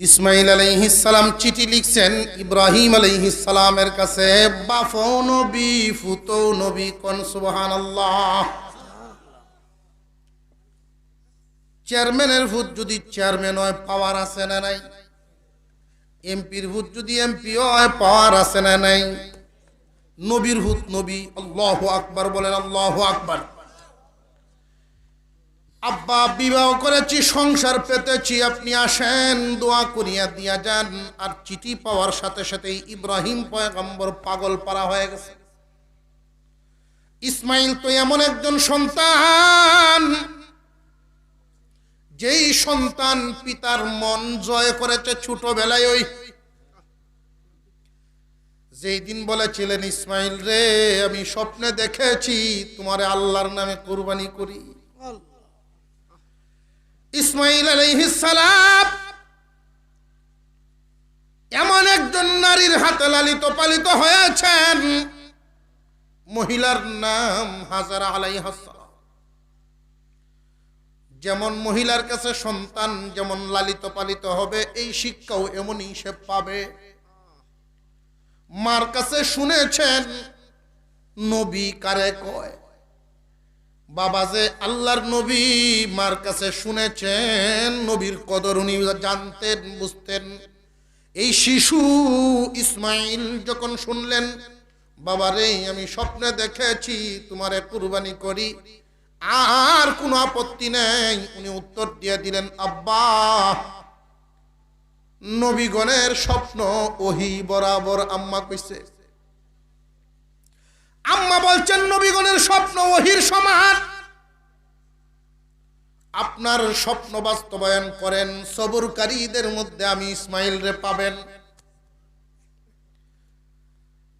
ইসমাইল আলাইহিসালাম চিঠি লিখছেন, ইব্রাহিম আলাইহিসালামের কাছে, বাফো নবী, ফুতো নবী কন সুবহান চেয়ারম্যানের ভূত যদি চেয়ারম্যান হয়, পাওয়ার আছে না নাই? এমপির ভূত যদি এমপি হয়, পাওয়ার আছে না নাই? নবীর ভূত নবী, আল্লাহ আকবার বলেন, আল্লাহ আকবার। আব্বা, বিবাহ করেছি, সংসার পেতেছি, আপনি আসেন, দোয়া করিয়া দিয়া যান। আর চিঠি পাওয়ার সাথে সাথেই ইব্রাহিম পয়গম্বর পাগল পারা হয়ে গেছে। ইসমাইল তো এমন একজন সন্তান, যেই সন্তান পিতার মন জয় করেছে ছোটবেলায় ওই। যেই দিন বলেছিলেন, ইসমাইল রে, আমি স্বপ্নে দেখেছি, তোমার আল্লাহর নামে কোরবানি করি। ইসমাইল আলাইহিসালাম এমন একজন নারীর হাতে লালিত পালিত হয়েছেন, মহিলার নাম হাজারা আলাইহাসালাম যেমন মহিলার কাছে সন্তান, যেমন লালিত পালিত হবে, এই শিক্ষাও এমনই সে পাবে। মার কাছে শুনেছেন, নবী কারে কয়? বাবা যে আল্লাহর নবী মার কাছে শুনেছেন, নবীর কদর উনি জানতেন, বুঝতেন। এই শিশু ইসমাইল যখন শুনলেন বাবারে আমি স্বপ্নে দেখেছি, তোমারে কুরবানি করি, আর কোনো আপত্তি নেই। উনি উত্তর দিয়ে দিলেন, আব্বা, নবীগণের স্বপ্ন ওহি বরাবর আম্মা কইছে। আম্মা বলছেন, নবীগণের স্বপ্ন ওহির সমান আপনার স্বপ্ন বাস্তবায়ন করেন, সবরকারীদের মধ্যে আমি ইসমাইল রে পাবেন।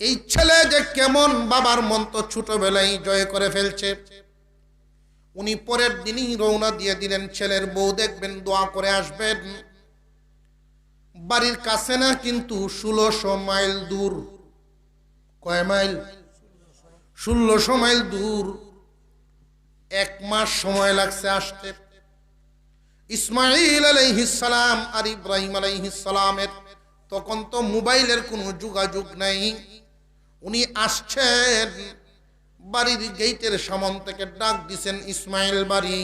এই ছেলে যে কেমন বাবার মন তো ছোটবেলায় জয় করে ফেলছে। উনি পরের দিনই রওনা দিয়ে দিলেন, ছেলের বউ দেখবেন, দোয়া করে আসবেন। বাড়ির কাছে না, কিন্তু ষোলোশো মাইল দূর। কয় মাইল? ষোলোশো মাইল দূর, এক মাস সময় লাগছে আসতে। ইসমাইল আলাইহিসালাম আর ইব্রাহিম আলাইহিসালামের তখন তো মোবাইলের কোনো যোগাযোগ নাই। উনি আসছেন বাড়ির গেটের সামন থেকে ডাক দিছেন ইসমাইল বাড়ি,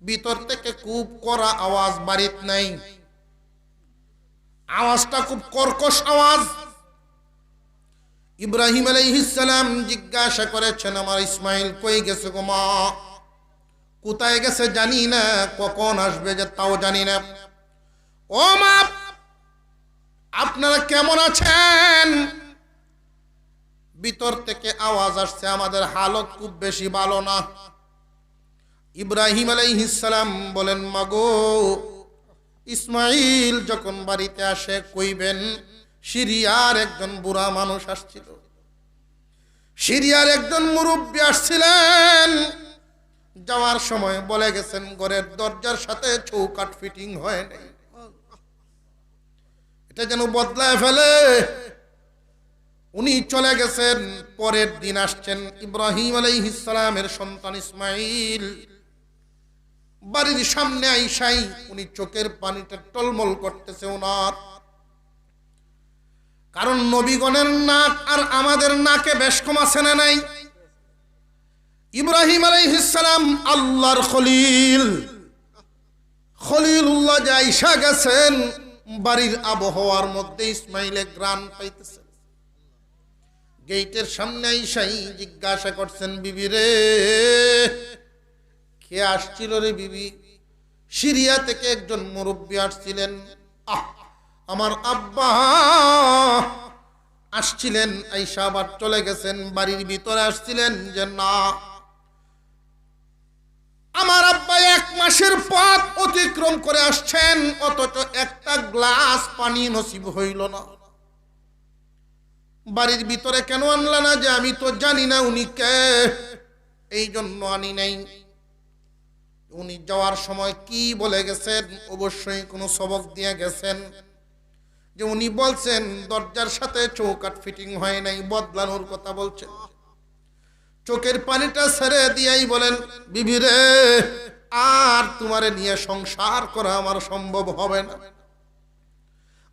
ভিতর থেকে খুব কড়া আওয়াজ, বাড়িত নাই। আওয়াজটা খুব কর্কশ আওয়াজ। ইব্রাহিম আলাইহিসালাম জিজ্ঞাসা করেছেন, আমার ইসমাইল কই গেছে গো মা? কোথায় গেছে জানি না, কখন আসবে যে তাও জানি না। ও মা, আপনারা কেমন আছেন? ভিতর থেকে আওয়াজ আসছে, আমাদের হালত খুব বেশি ভালো না। ইব্রাহিম আলাইহিসালাম বলেন মাগো ইসমাইল যখন বাড়িতে আসে কইবেন সিরিয়ার একজন বুড়া মানুষ আসছিল। সিরিয়ার একজন মুরব্বী আসছিলেন। যাওয়ার সময় বলে গেছেন, ঘরের দরজার সাথে চৌকাট ফিটিং হয় নাই। এটা যেন বদলায় ফেলে। উনি চলে গেছেন, পরের দিন আসছেন ইব্রাহিম আলাইহিসালামের সন্তান ইসমাইল। বাড়ির সামনে আইসাই, উনি চোখের পানিটা টলমল করতেছে ওনার। কারণ নবীগণের নাক আর আমাদের নাকে বেশ কম আছে না নাই? ইব্রাহিম আলাইহিসালাম আল্লাহর খলিল। খলিলুল্লাহ যে আইসা গেছেন, বাড়ির আবহাওয়ার মধ্যে ইসমাইলে গ্রান পাইতেছেন গেটের সামনে আইসাই জিজ্ঞাসা করছেন, বিবি রে, কে আসছিল রে বিবি? সিরিয়া থেকে একজন মুরব্বী আসছিলেন। আহ আমার আব্বা আসছিলেন, আইসা আবার চলে গেছেন, বাড়ির ভিতরে আসছিলেন যে না। আমার আব্বা এক মাসের পথ অতিক্রম করে আসছেন, অথচ একটা গ্লাস পানি নসিব হইল না। বাড়ির ভিতরে কেন আনলা না যে আমি তো জানি না উনি কে, এই জন্য আনি নাই। উনি যাওয়ার সময় কি বলে গেছেন, অবশ্যই কোনো সবক দিয়ে গেছেন। যে উনি বলছেন, দরজার সাথে চৌকাট ফিটিং হয় নাই, বদলানোর কথা বলছেন। চোখের পানিটা ছেড়ে দিয়াই বলেন বিবিরে আর তোমারে নিয়ে সংসার করা আমার সম্ভব হবে না।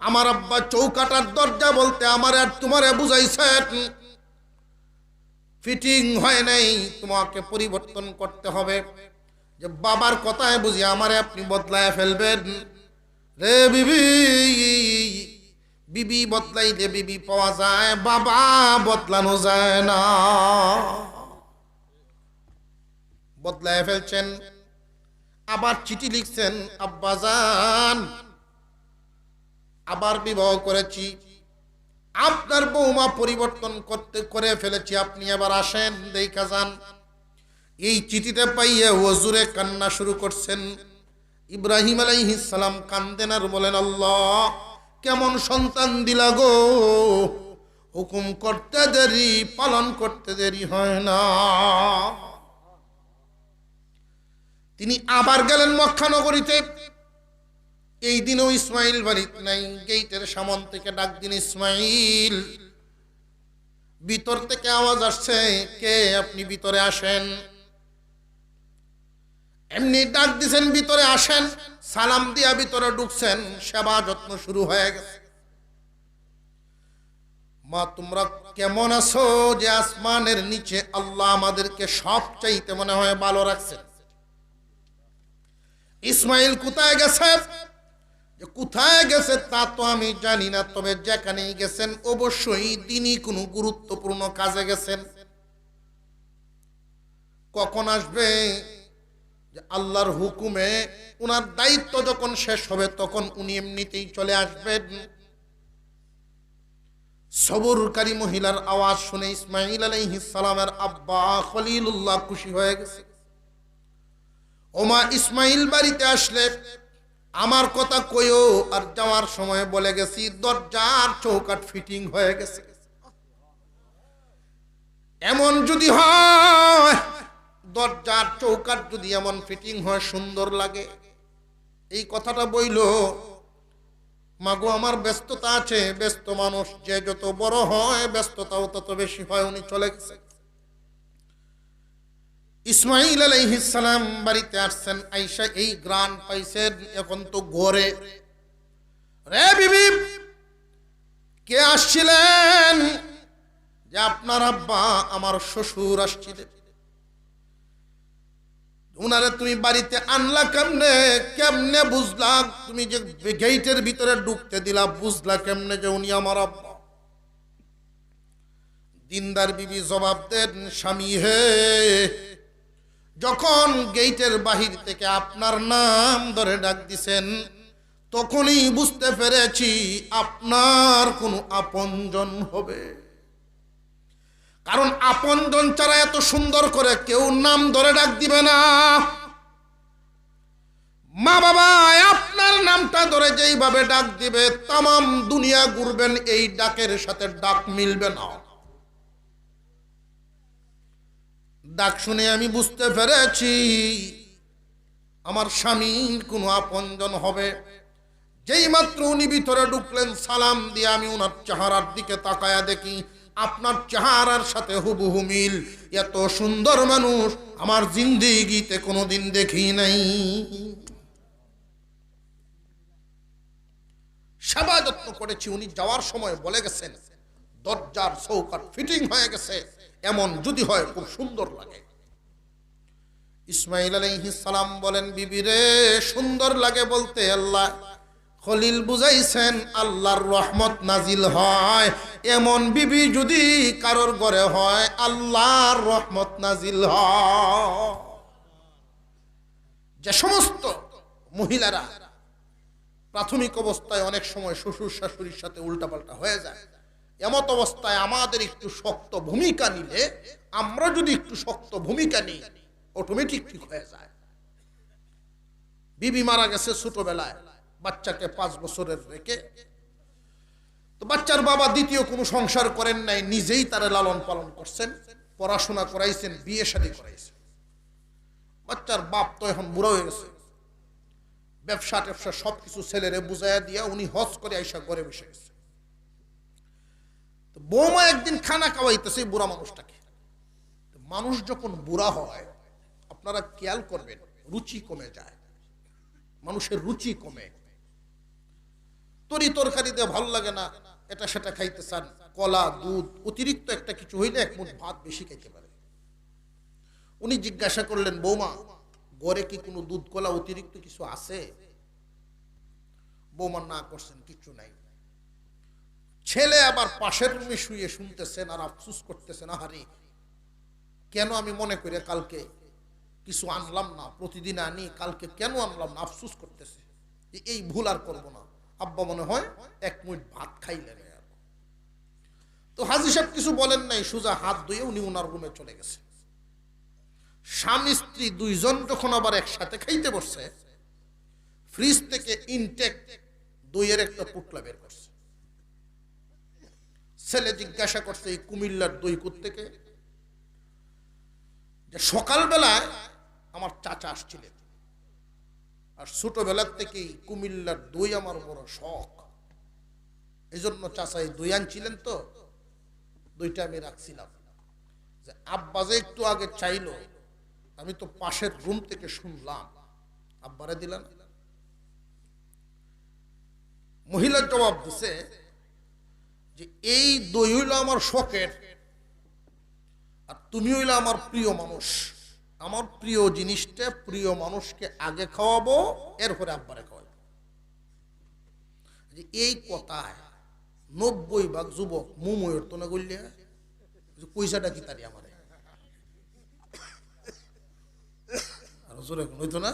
আমার আব্বা চৌকাটার দরজা বলতে আমার আর তোমারে বুঝাইছেন ফিটিং হয় নাই, তোমাকে পরিবর্তন করতে হবে। যে বাবার কথায় বুঝি আমারে আপনি বদলায় ফেলবেন। রে বিবি বিবি বদলাইলে বিবি পাওয়া যায়, বাবা বদলানো যায় না। বদলায় ফেলছেন, আবার চিঠি লিখছেন আব্বাজান আবার বিবাহ করেছি। আপনার বৌমা পরিবর্তন করতে, করে ফেলেছি, আপনি আবার আসেন, দেখা যান। এই চিঠিতে পাইয়ে ওজুরে কান্না শুরু করছেন। ইব্রাহিম আলাইহিস সালাম কান্দেন আর বলেন, আল্লাহ কেমন সন্তান দিলা গো? হুকুম করতে দেরি, পালন করতে দেরি হয় না। তিনি আবার গেলেন মক্কানগরীতে। এই দিনও ইসমাইল বাড়িতে নাই, গেইটের সামন থেকে ডাক দিন ইসমাইল। ভিতর থেকে আওয়াজ আসছে, কে আপনি ভিতরে আসেন? এমনি ডাক দিছেন, ভিতরে আসেন, সালাম দিয়া ভিতরে ঢুকছেন, সেবা যত্ন শুরু হয়ে গেছে। মা, তোমরা কেমন আছো যে আসমানের নিচে আল্লাহ আমাদেরকে সব চাইতে মনে হয় ভালো রাখছেন? ইসমাইল কোথায় গেছে? যে কোথায় গেছে তা তো আমি জানি না, তবে যেখানেই গেছেন অবশ্যই তিনি কোনো গুরুত্বপূর্ণ কাজে গেছেন। কখন আসবে? যে আল্লাহর হুকুমে ওনার দায়িত্ব যখন শেষ হবে, তখন উনি এমনিতেই চলে আসবেন। সবরকারী মহিলার আওয়াজ শুনে ইসমাইল সালামের আব্বা খলিলুল্লাহ খুশি হয়ে গেছে। ওমা ইসমাইল বাড়িতে আসলে আমার কথা কইও, আর যাওয়ার সময় বলে গেছি, দরজার চৌকাট ফিটিং হয়ে গেছে। এমন যদি হয় দরজার চৌকাট যদি এমন ফিটিং হয়, সুন্দর লাগে। এই কথাটা বইল, মাগো, আমার ব্যস্ততা আছে, ব্যস্ত মানুষ যে যত বড় হয়, ব্যস্ততাও তত বেশি হয়, উনি চলে গেছে। ইসমাইল আলাইহিসালাম বাড়িতে আসছেন, আইসা এই গ্রান পাইছেন, এখন তো গড়ে। রে বিবি, কে আসছিলেন? যে আপনার আব্বা, আমার শ্বশুর আসছিলেন। উনারে তুমি বাড়িতে আনলা কেমনে? কেমনে বুঝলা? তুমি যে গেইটের ভিতরে ঢুকতে দিলা, বুঝলা কেমনে যে উনি আমার আব্বা? দিনদার বিবি জবাব দেন, স্বামী হে, যখন গেইটের বাহির থেকে আপনার নাম ধরে ডাক দিছেন, তখনই বুঝতে পেরেছি আপনার কোনো আপনজন হবে। কারণ আপনজন ছাড়া এত সুন্দর করে কেউ নাম ধরে ডাক দিবে না। মা বাবা আপনার নামটা ধরে যেইভাবে ডাক দিবে তাম দুনিয়া ঘুরবেন, এই ডাকের সাথে ডাক মিলবে না। ডাক শুনে আমি বুঝতে পেরেছি, আমার স্বামীর কোনো আপনজন হবে। যেই মাত্র উনি ভিতরে ঢুকলেন, সালাম দিয়ে আমি ওনার চেহারার দিকে তাকায়া দেখি আপনার চেহারার সাথে হুবহু মিল। এত সুন্দর মানুষ আমার জিন্দিগিতে কোনোদিন দেখি নাই। সেবা যত্ন করেছি, উনি যাওয়ার সময় বলে গেছেন, দরজার চৌকাট ফিটিং হয়ে গেছে, এমন যদি হয় খুব সুন্দর লাগে। ইসমাইল আলাইহিস সালাম বলেন বিবিরে সুন্দর লাগে বলতে আল্লাহ। খলিল বুঝাইছেন, আল্লাহর রহমত নাজিল হয়। এমন বিবি যদি কারোর ঘরে হয়, আল্লাহর রহমত নাজিল হয়। যে সমস্ত মহিলারা প্রাথমিক অবস্থায় অনেক সময় শ্বশুর শাশুড়ির সাথে উল্টাপাল্টা হয়ে যায়। এমত অবস্থায় আমাদের একটু শক্ত ভূমিকা নিলে, আমরা যদি একটু শক্ত ভূমিকা নিই অটোমেটিক ঠিক হয়ে যায়। বিবি মারা গেছে ছোটবেলায়। বাচ্চাকে পাঁচ বছরের রেখে। তো বাচ্চার বাবা দ্বিতীয় কোনো সংসার করেন নাই, নিজেই তারা লালন পালন করছেন, পড়াশোনা করাইছেন, বিয়ে শাদী করাইছেন। বাচ্চার বাপ তো এখন বুড়ো হয়ে গেছে। ব্যবসা ট্যাবসা সবকিছু ছেলেরে বুঝাইয়া দিয়া উনি হজ করে আইসা ঘরে বসে গেছে। তো বৌমা একদিন খানা খাওয়াইতেছে বুড়া মানুষটাকে। মানুষ যখন বুড়া হয়, আপনারা খেয়াল করবেন, রুচি কমে যায়। মানুষের রুচি কমে। তরি তরকারি দিয়ে ভালো লাগে না, এটা সেটা খাইতে চান। কলা, দুধ, অতিরিক্ত একটা কিছু হইলে এক মুঠ ভাত বেশি খাইতে পারে। উনি জিজ্ঞাসা করলেন, বৌমা গড়ে কি কোনো দুধ, কলা অতিরিক্ত কিছু আছে? বৌমা, না করছেন কিছু নাই। ছেলে আবার পাশের রুমে শুয়ে শুনতেছেন আর আফসুস করতেছেন, আহারে, কেন আমি মনে করি কালকে কিছু আনলাম না, প্রতিদিন আনি, কালকে কেন আনলাম না, আফসুস করতেছে। এই ভুল আর করব না। আব্বা মনে হয় এক মিনিট ভাত খাইলেন তো হাজি সাহেব কিছু বলেন নাই, সুজা হাত ধুয়ে উনি ওনার রুমে চলে গেছে। স্বামী স্ত্রী দুইজন যখন আবার একসাথে খাইতে বসছে, ফ্রিজ থেকে ইনটেক দইয়ের একটা পুটলা বের করছে। ছেলে জিজ্ঞাসা করছে, এই কুমিল্লার দই থেকে যে সকালবেলায় আমার চাচা আসছিলেন। আর ছোটবেলার থেকেই কুমিল্লার দই আমার বড় শখ। এই জন্য চাচা এই দই আনছিলেন তো, দইটা আমি রাখছিলাম। যে আব্বা যে একটু আগে চাইলো, আমি তো পাশের রুম থেকে শুনলাম। আব্বারে দিলাম মহিলার জবাব দিছে যে, এই দই হইল আমার শখের, আর তুমি হইলে আমার প্রিয় মানুষ। আমার প্রিয় জিনিসটা প্রিয় মানুষকে আগে খাওয়াবো, এরপরে আব্বারে খাওয়াবো। এই কথায় নব্বই ভাগ যুবক মুময়ের তো না গলিয়া পয়সাটা কি তারি আমারে? না?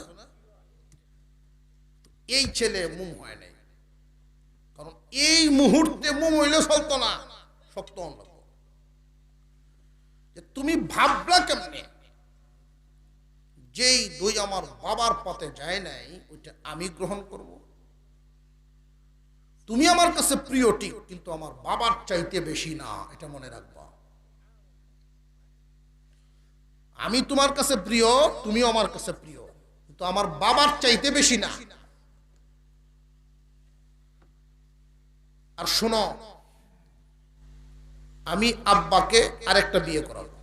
এই ছেলে মুম হয় নাই। কারণ এই মুহূর্তে মুম হইলে চলতো না, শক্ত অন্য তুমি ভাবলা কেমনে? যেই দই আমার বাবার পথে যায় নাই, ওইটা আমি গ্রহণ করব। তুমি আমার কাছে প্রিয় ঠিক, কিন্তু আমার বাবার চাইতে বেশি না, এটা মনে রাখবা। আমি তোমার কাছে প্রিয়, তুমিও আমার কাছে প্রিয়, কিন্তু আমার বাবার চাইতে বেশি না। আর শোনো, আমি আব্বাকে আরেকটা বিয়ে করাবো।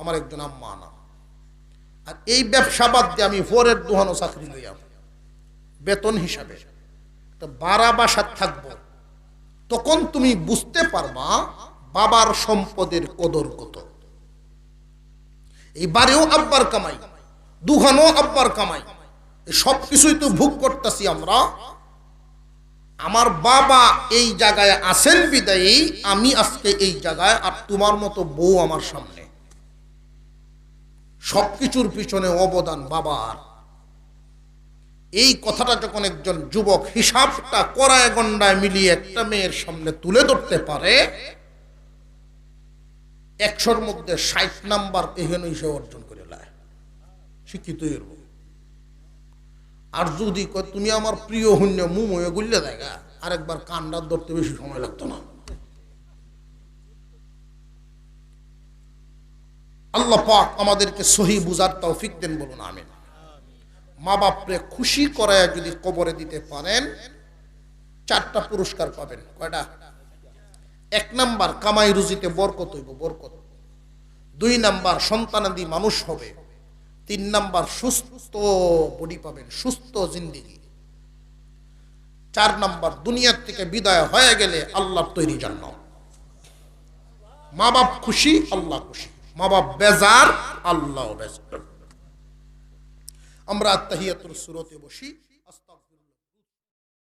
আমার একজন আম্মা না আর এই ব্যবসা বাদ দিয়ে আমি ফোরের দোহানো চাকরি লইয়া বেতন হিসাবে। তো বারা বাসার থাকব। তখন তুমি বুঝতে পারবা বাবার সম্পদের কদর কত। এই বারেও আব্বার কামাই দুখানো আব্বার কামাই। সব কিছুই তো ভোগ করতেছি আমরা। আমার বাবা এই জায়গায় আসেন বিদায়ী, আমি আজকে এই জায়গায়, আর তোমার মতো বউ আমার সামনে। সবকিছুর পিছনে অবদান বাবার। এই কথাটা যখন একজন যুবক হিসাবটা করায় গন্ডায় মিলিয়ে একটা মেয়ের সামনে তুলে ধরতে পারে, একশোর মধ্যে ষাট নাম্বার এহেন হিসেবে অর্জন করে লায় শিক্ষিত আর যদি তুমি আমার প্রিয় হন্য মুম হয়ে গুললে দেখা আরেকবার কান্ডার ধরতে বেশি সময় লাগতো না। আল্লাহ পাক আমাদেরকে সহি বুঝার তৌফিক দেন বলুন, আমিন। মা বাপরে খুশি করায় যদি কবরে দিতে পারেন, চারটা পুরস্কার পাবেন। কয়টা? এক নাম্বার, কামাই রুজিতে বরকত হইব, বরকত। দুই নাম্বার, সন্তানাদি মানুষ হবে। তিন নাম্বার, সুস্থ বডি পাবেন, সুস্থ জিন্দিগি। চার নাম্বার, দুনিয়ার থেকে বিদায় হয়ে গেলে আল্লাহর তৈরি জান্নাত। মা বাপ খুশি, আল্লাহ খুশি। মা বাপ বেজার আল্লাহ বেজার। আমরা তাহিয়াতুর সুরতে বসি।